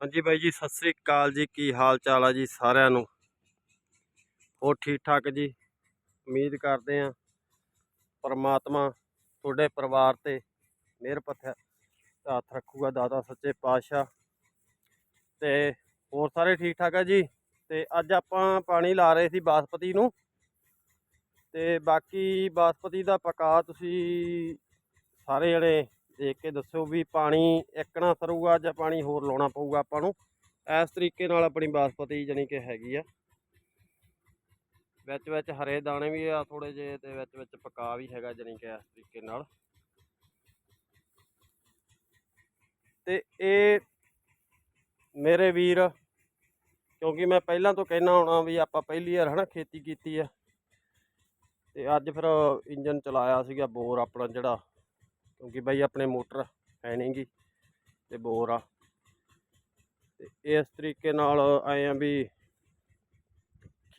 ਹਾਂਜੀ ਬਾਈ ਜੀ, ਸਤਿ ਸ੍ਰੀ ਅਕਾਲ ਜੀ। ਕੀ ਹਾਲ ਚਾਲ ਆ ਜੀ ਸਾਰਿਆਂ ਨੂੰ? ਹੋਰ ਠੀਕ ਠਾਕ ਜੀ? ਉਮੀਦ ਕਰਦੇ ਆ ਪਰਮਾਤਮਾ ਤੁਹਾਡੇ ਪਰਿਵਾਰ ਤੇ ਮਿਹਰ ਪੱਥਰ ਹੱਥ ਰੱਖੂਗਾ ਦਾਦਾ ਸੱਚੇ ਪਾਤਸ਼ਾਹ। ਤੇ ਹੋਰ ਸਾਰੇ ਠੀਕ ਠਾਕ ਆ ਜੀ? ਤੇ ਅੱਜ ਆਪਾਂ ਪਾਣੀ ਲਾ ਰਹੇ ਸੀ ਬਾਸਪਤੀ ਨੂੰ। ਤੇ ਬਾਕੀ ਬਾਸਪਤੀ ਦਾ ਪਕਾ ਤੁਸੀਂ ਸਾਰੇ ਜਣੇ ਦੇਖ ਕੇ ਦੱਸਿਓ ਵੀ ਪਾਣੀ ਇੱਕਣਾ ਸਰੂਗਾ ਜਾਂ ਪਾਣੀ ਹੋਰ ਲਾਉਣਾ ਪਊਗਾ ਆਪਾਂ ਨੂੰ। ਇਸ ਤਰੀਕੇ ਨਾਲ ਆਪਣੀ ਬਾਸਪਤੀ ਜਾਨੀ ਕਿ ਹੈਗੀ ਆ। ਵਿੱਚ ਵਿੱਚ ਹਰੇ ਦਾਣੇ ਵੀ ਆ ਥੋੜੇ ਜਿਹੇ ਤੇ ਵਿੱਚ ਵਿੱਚ ਪਕਾ ਵੀ ਹੈਗਾ ਜਾਨੀ ਕਿ ਇਸ ਤਰੀਕੇ ਨਾਲ। ਤੇ ਇਹ ਮੇਰੇ ਵੀਰ, ਕਿਉਂਕਿ ਮੈਂ ਪਹਿਲਾਂ ਤੋਂ ਕਹਿਣਾ ਹੋਣਾ ਵੀ ਆਪਾਂ ਪਹਿਲੀ ਵਾਰ ਹਨਾ ਖੇਤੀ ਕੀਤੀ ਆ। ਤੇ ਅੱਜ ਫਿਰ ਇੰਜਨ ਚਲਾਇਆ ਸੀਗਾ ਬੋਰ ਆਪਣਾ ਜਿਹੜਾ। ਕਿਉਂਕਿ ਬਾਈ ਆਪਣੇ ਮੋਟਰ ਹੈ ਨਹੀਂਗੀ ਤੇ ਬੋਰ ਆ। ਤੇ ਇਸ ਤਰੀਕੇ ਨਾਲ ਆਏ ਆ ਵੀ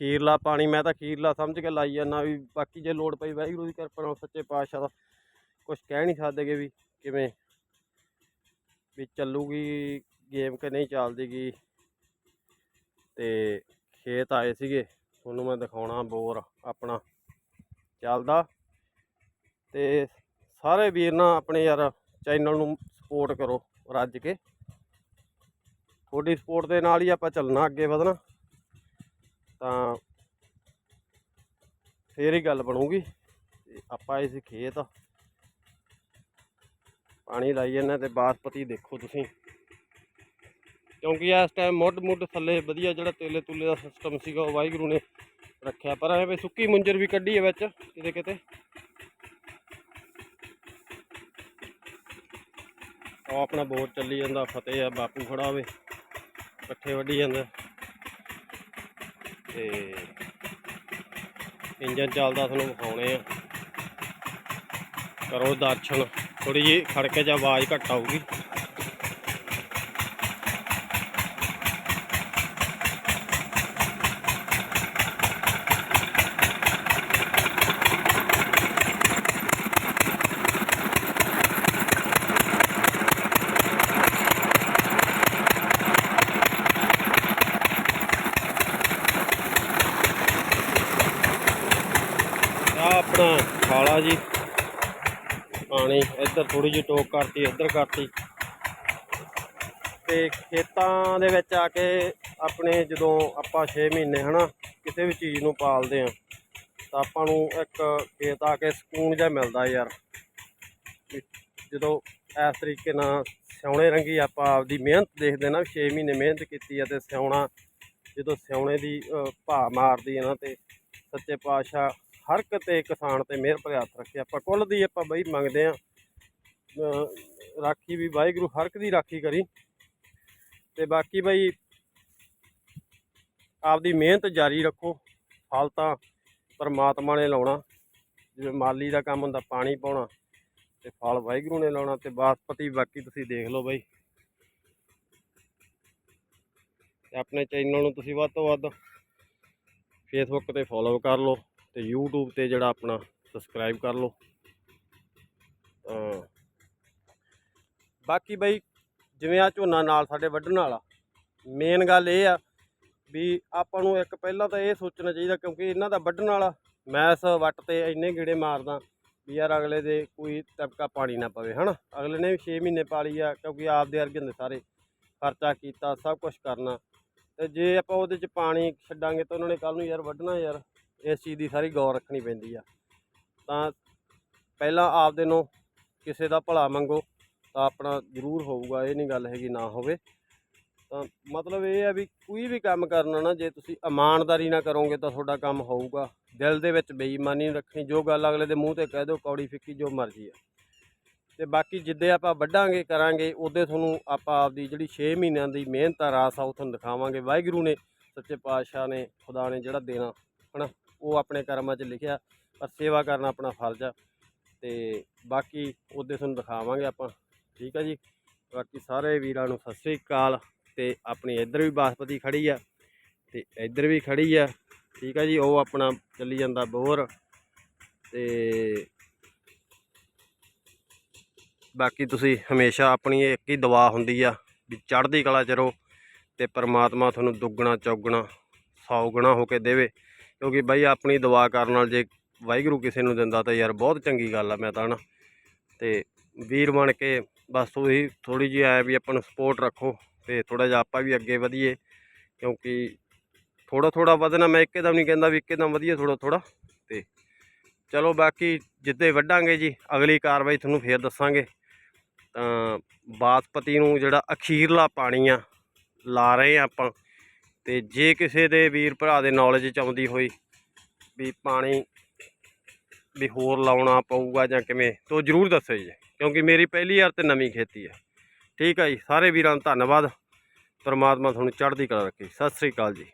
ਖੀਰਲਾ ਪਾਣੀ, ਮੈਂ ਤਾਂ ਖੀਰਲਾ ਸਮਝ ਕੇ ਲਾਈ ਜਾਂਦਾ ਵੀ ਬਾਕੀ ਜੇ ਲੋੜ ਪਈ ਵਾਹਿਗੁਰੂ ਦੀ ਕਿਰਪਾ ਨਾਲ ਸੱਚੇ ਪਾਤਸ਼ਾਹ ਦਾ ਕੁਝ ਕਹਿ ਨਹੀਂ ਸਕਦੇਗੇ ਵੀ ਕਿਵੇਂ, ਵੀ ਚੱਲੂਗੀ ਗੇਮ ਕਿ ਨਹੀਂ ਚੱਲਦੀਗੀ ਤੇ ਖੇਤ ਆਏ ਸੀਗੇ, ਤੁਹਾਨੂੰ ਮੈਂ ਦਿਖਾਉਣਾ ਬੋਰ ਆਪਣਾ ਚੱਲਦਾ। ਤੇ ਸਾਰੇ ਵੀਰ ਨਾ ਆਪਣੇ ਯਾਰ ਚੈਨਲ ਨੂੰ ਸਪੋਰਟ ਕਰੋ ਰੱਜ ਕੇ। ਤੁਹਾਡੀ ਸਪੋਰਟ ਦੇ ਨਾਲ ਹੀ ਆਪਾਂ ਚੱਲਣਾ ਅੱਗੇ ਵਧਣਾ। ਤਾਂ ਫੇਰ ਹੀ ਗੱਲ ਬਣੂਗੀ। ਆਪਾਂ ਇਸ ਖੇਤ ਪਾਣੀ ਲਾਈ ਜਾਂਦੇ ਤੇ ਬਾਸਪਤੀ ਦੇਖੋ ਤੁਸੀਂ। ਕਿਉਂਕਿ ਇਸ ਟਾਈਮ ਮੁੱਢ ਮੁੱਢ ਥੱਲੇ ਵਧੀਆ ਜਿਹੜਾ ਤੇਲੇ ਤੁਲੇ ਦਾ ਸਿਸਟਮ ਸੀਗਾ ਉਹ ਵਾਹਿਗੁਰੂ ਨੇ ਰੱਖਿਆ। ਪਰ ਐਵੇਂ ਸੁੱਕੀ ਮੁੰਜਰ ਵੀ ਕੱਢੀ ਹੈ ਵਿੱਚ ਕਿਤੇ ਕਿਤੇ ਉਹ ਆਪਣਾ ਬੋਰ ਚੱਲੀ ਜਾਂਦਾ, ਫਤਿਹ ਆ, ਬਾਪੂ ਖੜਾ ਹੋਵੇ, ਇਕੱਠੇ ਵੱਢੀ ਜਾਂਦਾ। ਤੇ ਇੰਜਨ ਚੱਲਦਾ ਤੁਹਾਨੂੰ ਵਿਖਾਉਣੇ ਆ। ਕਰੋ ਦਰਸ਼ਨ ਥੋੜੀ ਜਿਹੀ ਖੜਕੇ 'ਚ ਆਵਾਜ਼ ਘੱਟ ਆਊਗੀ ਆ ਆਪਣਾ ਜੀ। ਪਾਣੀ ਇੱਧਰ ਥੋੜੀ ਜਿਹੀ ਟੋਕ ਕਰਤੀ ਇੱਧਰ ਕਰਤੀ। ਤੇ ਖੇਤਾਂ ਦੇ ਵਿੱਚ ਆ ਕੇ ਆਪਣੇ ਜਦੋਂ ਆਪਾਂ 6 ਮਹੀਨੇ ਹਨਾ ਕਿਸੇ ਵੀ ਚੀਜ਼ ਨੂੰ ਪਾਲਦੇ ਆ ਤਾਂ ਆਪਾਂ ਨੂੰ ਇੱਕ ਖੇਤ ਆ ਕੇ ਸਕੂਨ ਜਿਹਾ ਮਿਲਦਾ ਯਾਰ। ਜਦੋਂ ਇਸ ਤਰੀਕੇ ਨਾਲ ਸਿਉਣੇ ਰੰਗੀ ਆਪਾਂ ਆਪਦੀ ਮਿਹਨਤ ਦੇਖਦੇ ਨਾ 6 ਮਹੀਨੇ ਮਿਹਨਤ ਕੀਤੀ ਆ ਤੇ ਸਿਉਣਾ ਜਦੋਂ ਸਿਉਣੇ ਦੀ ਅਹ, ਭਾ ਮਾਰਦੀ ਹੈ ਨਾ ਤੇ ਸੱਚੇ ਪਾਤਸ਼ਾਹ ਹਰ ਕਿਤੇ ਕਿਸਾਨ ਤੇ ਮਿਹਰ ਭਰਿਆ ਹੱਥ ਰੱਖੇ। ਆਪਾਂ ਕੁੱਲ ਦੀ ਆਪਾਂ ਬਈ ਮੰਗਦੇ ਆ ਰਾਖੀ ਵੀ ਵਾਹਿਗੁਰੂ ਹਰ ਇੱਕ ਦੀ ਰਾਖੀ ਕਰੀ। ਤੇ ਬਾਕੀ ਬਈ ਆਪਦੀ ਮਿਹਨਤ ਜਾਰੀ ਰੱਖੋ। ਫਲ ਤਾਂ ਪਰਮਾਤਮਾ ਨੇ ਲਾਉਣਾ। ਜਿਵੇਂ ਮਾਲੀ ਦਾ ਕੰਮ ਹੁੰਦਾ ਪਾਣੀ ਪਾਉਣਾ, ਤੇ ਫਲ ਵਾਹਿਗੁਰੂ ਨੇ ਲਾਉਣਾ ਤੇ ਬਾਸਪਤੀ ਬਾਕੀ ਤੁਸੀਂ ਦੇਖ ਲਓ ਬਾਈ। ਤੇ ਆਪਣੇ ਚੈਨਲ ਨੂੰ ਤੁਸੀਂ ਵੱਧ ਤੋਂ ਵੱਧ ਫੇਸਬੁੱਕ ਤੇ ਫੋਲੋ ਕਰ ਲਓ। ਤੇ YouTube ਤੇ ਜਿਹੜਾ ਆਪਣਾ ਸਬਸਕ੍ਰਾਈਬ ਕਰ ਲਓ। ਬਾਕੀ ਬਈ, ਜਿਵੇਂ ਆ ਝੋਨਾ ਨਾਲ ਸਾਡੇ ਵੱਢਣ ਵਾਲਾ ਮੇਨ ਗੱਲ ਇਹ ਆ ਵੀ ਆਪਾਂ ਨੂੰ ਇੱਕ ਪਹਿਲਾਂ ਤਾਂ ਇਹ ਸੋਚਣਾ ਚਾਹੀਦਾ ਕਿਉਂਕਿ ਇਹਨਾਂ ਦਾ ਵੱਢਣ ਵਾਲਾ, ਮੈਂ ਇਸ ਵੱਟ ਤੇ ਇੰਨੇ ਗੇੜੇ ਮਾਰਦਾ ਵੀ ਯਾਰ ਅਗਲੇ ਦੇ ਕੋਈ ਤਬਕਾ ਪਾਣੀ ਨਾ ਪਵੇ, ਹਨਾ? ਅਗਲੇ ਨੇ ਵੀ 6 ਮਹੀਨੇ ਪਾਲੀ ਆ ਕਿਉਂਕਿ ਆਪਦੇ ਅਰਗੇ ਹੁੰਦੇ ਸਾਰੇ, ਖਰਚਾ ਕੀਤਾ, ਸਭ ਕੁਝ ਕਰਨਾ। ਤੇ ਜੇ ਆਪਾਂ ਉਹਦੇ ਚ ਪਾਣੀ ਛੱਡਾਂਗੇ ਤਾਂ ਉਹਨਾਂ ਨੇ ਕੱਲ ਨੂੰ ਯਾਰ ਵੱਢਣਾ ਯਾਰ। ਇਸ ਚੀਜ਼ ਦੀ ਸਾਰੀ ਗੌਰ ਰੱਖਣੀ ਪੈਂਦੀ ਆ। ਤਾਂ ਪਹਿਲਾਂ ਆਪਦੇ ਨੂੰ ਕਿਸੇ ਦਾ ਭਲਾ ਮੰਗੋ, ਤਾਂ ਆਪਣਾ ਜ਼ਰੂਰ ਹੋਊਗਾ, ਇਹ ਨਹੀਂ ਗੱਲ ਹੈਗੀ ਨਾ ਹੋਵੇ। ਤਾਂ ਮਤਲਬ ਇਹ ਆ ਵੀ ਕੋਈ ਵੀ ਕੰਮ ਕਰਨਾ ਨਾ, ਜੇ ਤੁਸੀਂ ਇਮਾਨਦਾਰੀ ਨਾਲ ਕਰੋਗੇ ਤਾਂ ਤੁਹਾਡਾ ਕੰਮ ਹੋਊਗਾ। ਦਿਲ ਦੇ ਵਿੱਚ ਬੇਈਮਾਨੀ ਨਹੀਂ ਰੱਖਣੀ, ਜੋ ਗੱਲ ਅਗਲੇ ਦੇ ਮੂੰਹ ਤੇ ਕਹਿ ਦਿਓ, ਕੌੜੀ ਫਿੱਕੀ ਜੋ ਮਰਜ਼ੀ ਆ। ਤੇ ਬਾਕੀ ਜਿੱਦੇ ਆਪਾਂ ਵੱਢਾਂਗੇ, ਕਰਾਂਗੇ, ਉਹਦੇ ਤੁਹਾਨੂੰ ਆਪਾਂ ਆਪਦੀ ਜਿਹੜੀ 6 ਮਹੀਨਿਆਂ ਦੀ ਮਿਹਨਤ ਆ ਰਾਸ ਆ ਉਹ ਤੁਹਾਨੂੰ ਦਿਖਾਵਾਂਗੇ। ਵਾਹਿਗੁਰੂ ਨੇ, ਸੱਚੇ ਪਾਤਸ਼ਾਹ ਨੇ, ਖੁਦਾ ਨੇ ਜਿਹੜਾ ਦੇਣਾ, ਹਨਾ? ਉਹ ਆਪਣੇ ਕਰਮਾਂ 'ਚ ਲਿਖਿਆ, ਪਰ ਸੇਵਾ ਕਰਨਾ ਆਪਣਾ ਫਰਜ਼ ਆ। ਤੇ ਬਾਕੀ ਉਹਦੇ ਤੁਹਾਨੂੰ ਦਿਖਾਵਾਂਗੇ ਆਪਾਂ। ਠੀਕ ਆ ਜੀ? ਬਾਕੀ ਸਾਰੇ ਵੀਰਾਂ ਨੂੰ ਸਤਿ ਸ੍ਰੀ ਅਕਾਲ। ਤੇ ਆਪਣੀ ਇੱਧਰ ਵੀ ਬਾਸਪਤੀ ਖੜੀ ਆ, ਤੇ ਇੱਧਰ ਵੀ ਖੜੀ ਆ। ਠੀਕ ਆ ਜੀ? ਉਹ ਆਪਣਾ ਚੱਲੀ ਜਾਂਦਾ ਬੋਰ। ਤੇ ਬਾਕੀ ਤੁਸੀਂ ਹਮੇਸ਼ਾ ਆਪਣੀ ਇੱਕ ਹੀ ਦੁਆ ਹੁੰਦੀ ਆ ਵੀ ਚੜ੍ਹਦੀ ਕਲਾ ਚ ਰਹੋ ਤੇ ਪਰਮਾਤਮਾ ਤੁਹਾਨੂੰ ਦੁੱਗਣਾ, ਚੌਗਣਾ, ਸੌਗੁਣਾ ਹੋ ਕੇ ਦੇਵੇ। ਕਿਉਂਕਿ ਬਾਈ ਆਪਣੀ ਦੁਆ ਕਰਨ ਨਾਲ ਜੇ ਵਾਹਿਗੁਰੂ ਕਿਸੇ ਨੂੰ ਦਿੰਦਾ ਤਾਂ ਯਾਰ ਬਹੁਤ ਚੰਗੀ ਗੱਲ ਆ, ਮੈਂ ਤਾਂ ਨਾ ਤੇ ਵੀਰ ਬਣ ਕੇ ਬਸ ਉਹੀ ਥੋੜੀ ਜਿਹੀ ਐ ਵੀ ਆਪਾਂ ਨੂੰ ਸਪੋਰਟ ਰੱਖੋ ਤੇ ਥੋੜਾ ਜਿਹਾ ਆਪਾਂ ਵੀ ਅੱਗੇ ਵਧੀਏ, ਕਿਉਂਕਿ ਥੋੜਾ ਥੋੜਾ ਵਧਣਾ, ਮੈਂ ਇੱਕਦਮ ਨਹੀਂ ਕਹਿੰਦਾ ਵੀ ਇੱਕਦਮ ਵਧੀਆ ਥੋੜਾ ਥੋੜਾ ਤੇ ਚਲੋ ਬਾਕੀ ਜਿੱਦੇ ਵੱਢਾਂਗੇ ਜੀ, ਅਗਲੀ ਕਾਰਵਾਈ ਤੁਹਾਨੂੰ ਫੇਰ ਦੱਸਾਂਗੇ। ਤਾਂ ਬਾਸਪਤੀ ਨੂੰ ਜਿਹੜਾ ਅਖੀਰਲਾ ਪਾਣੀ ਆ, ਲਾ ਰਹੇ ਆ ਆਪਾਂ। ਤੇ ਜੇ ਕਿਸੇ ਦੇ ਵੀਰ ਭਰਾ ਦੇ ਨੌਲੇਜ ਚ ਆਉਂਦੀ ਹੋਈ ਵੀ ਪਾਣੀ ਵੀ ਹੋਰ ਲਾਉਣਾ ਪਊਗਾ ਜਾਂ ਕਿਵੇਂ, ਤੋ ਜਰੂਰ ਦੱਸੋ ਜੀ, ਕਿਉਂਕਿ ਮੇਰੀ ਪਹਿਲੀ ਵਾਰ ਤੇ ਨਵੀਂ ਖੇਤੀ ਹੈ ਠੀਕ ਹੈ ਜੀ, ਸਾਰੇ ਵੀਰਾਂ ਦਾ ਧੰਨਵਾਦ। ਪਰਮਾਤਮਾ ਤੁਹਾਨੂੰ ਚੜ੍ਹਦੀ ਕਲਾ ਰੱਖੇ। ਸਤਿ ਸ੍ਰੀ ਅਕਾਲ ਜੀ।